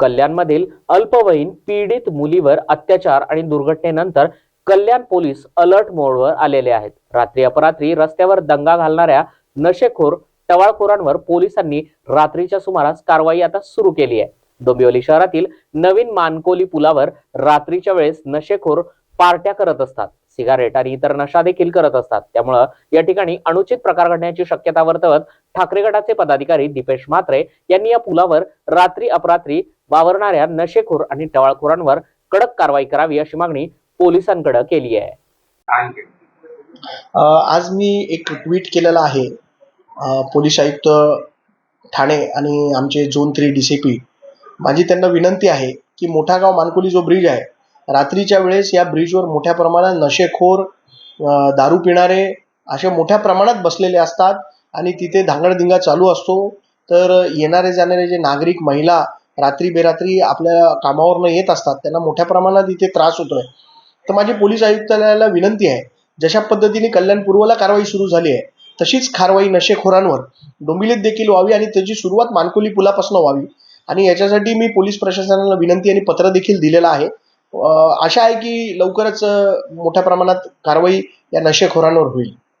कल्याणमधील अल्पवयीन पीडित मुलीवर अत्याचार आणि दुर्घटनेनंतर कल्याण पोलीस अलर्ट मोडवर आलेले आहेत. रात्री अपरात्री रस्त्यावर दंगा घालणाऱ्या नशेखोर टवाळखोरांवर पोलिसांनी रात्रीच्या सुमारास कारवाई आता सुरू केली आहे. डोंबिवली शहरातील नवीन मानकोली पुलावर रात्रीच्या वेळेस नशेखोर पार्ट्या करत असतात. सिगारेट आणि इतर नशा देखील करत असतात. त्यामुळं या ठिकाणी अनुचित प्रकार घडण्याची शक्यता वर्तवत ठाकरे गटाचे पदाधिकारी दीपेश म्हात्रे यांनी या पुलावर रात्री अपरात्री वावरणाऱ्या नशेखोर आणि टवाळखोरांवर कडक कारवाई करावी अशी मागणी पोलिसांकडे केली आहे. आज मी एक ट्विट केलेलं आहे. पोलीस आयुक्त ठाणे आणि आमचे zone three D C P. माझी त्यांना विनंती आहे की मोठागाव मानकोली जो ब्रिज आहे रात्रीच्या वेळेस या ब्रिजवर मोठ्या प्रमाणात नशेखोर दारू पिणारे असे मोठ्या प्रमाणात बसलेले असतात आणि तिथे धांगडधिंगा चालू असतो. तर येणारे जाणारे जे नागरिक महिला रात्री बेरात्री आपल्या कामावरनं येत असतात त्यांना मोठ्या प्रमाणात इथे त्रास होतोय. तर माझी पोलीस आयुक्तालयाला विनंती आहे जशा पद्धतीने कल्याण पूर्वला कारवाई सुरू झाली आहे तशीच कारवाई नशेखोरांवर डोंबिलीत देखील व्हावी आणि त्याची सुरुवात मानकोली पुलापासून व्हावी. आणि याच्यासाठी मी पोलीस प्रशासनाला विनंती आणि पत्र देखील दिलेलं आहे. आशा आहे की लवकरच मोठ्या प्रमाणात कारवाई या नशेखोरांवर होईल.